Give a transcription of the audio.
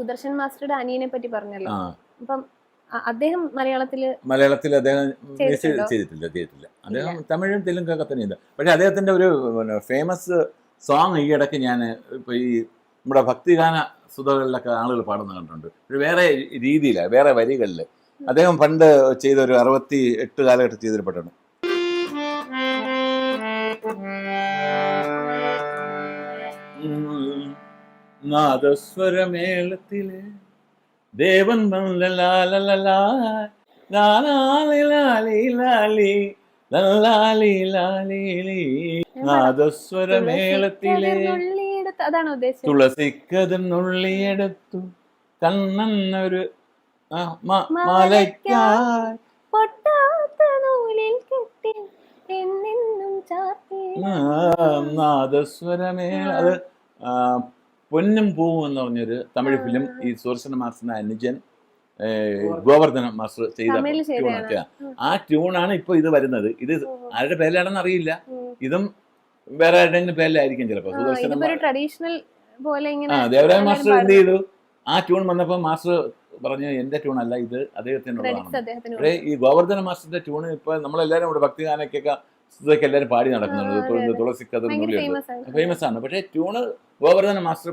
സുദർശൻ മാസ്റ്ററുടെ അനിയനെ പറ്റി പറഞ്ഞല്ലോ. അപ്പം അദ്ദേഹം മലയാളത്തിൽ മലയാളത്തിൽ അദ്ദേഹം? ചെയ്തിട്ടില്ല ചെയ്തിട്ടില്ല. അദ്ദേഹം തമിഴും തെലുങ്കൊക്കെ തന്നെ ചെയ്തു. പക്ഷെ അദ്ദേഹത്തിന്റെ ഒരു ഫേമസ് സോങ് ഈ ഇടയ്ക്ക് ഞാൻ ഇപ്പൊ ഈ നമ്മുടെ ഭക്തിഗാന സുതകളിലൊക്കെ ആളുകൾ പാടുന്ന കണ്ടിട്ടുണ്ട്. ഒരു വേറെ രീതിയിലാണ് വേറെ വരികളിൽ അദ്ദേഹം പണ്ട് ചെയ്ത ഒരു അറുപത്തി എട്ട് കാലഘട്ടം ചെയ്തൊരു പാട്ടാണ് നാദസ്വരമേളത്തിലെ ദേവൻ വന്ന. നാദസ്വരമേളത്തിലെ തുള്ളിയെടുത്ത് നുള്ളിയെടുത്തു മ- മലയ്ക്കായി മലയ്ക്കായി പൊട്ടാത്ത നൂലിൽ കെട്ടി എന്നെന്നും നാദസ്വരമേള അത് പൊന്നും പൂവും എന്ന് പറഞ്ഞൊരു തമിഴ് ഫിലിം ഈ സുദർശന മാസ്റ്ററിന്റെ അനുജൻ ഗോവർദ്ധന മാസ്റ്റർ ചെയ്ത ഉം. ആ ട്യൂണാണ് ഇപ്പൊ ഇത് വരുന്നത്. ഇത് ആരുടെ പേരിലാണെന്ന് അറിയില്ല. ഇതും വേറെ ആരുടെങ്കിലും പേരിലായിരിക്കും ചിലപ്പോ. സുദർശന ആ ദേവരായ മാസ്റ്റർ എന്ത് ചെയ്തു? ആ ട്യൂൺ വന്നപ്പോ മാസ്റ്റർ പറഞ്ഞു എന്റെ ട്യൂൺ അല്ല ഇത് അദ്ദേഹത്തിനുള്ളതാണ്. അദ്ദേഹത്തിന് ഈ ഗോവർദ്ധന മാസ്റ്ററിന്റെ ട്യൂൺ ഇപ്പൊ നമ്മളെല്ലാരും ഇവിടെ ഭക്തിഗാനക്കൊക്കെ ഇതൊക്കെ എല്ലാവരും പാടി നടക്കുന്നുണ്ട്. തുളസി ആണ് ഫേമസ് ആണ്. പക്ഷേ ട്യൂണ് ഗോവർദ്ധന മാസ്റ്റർ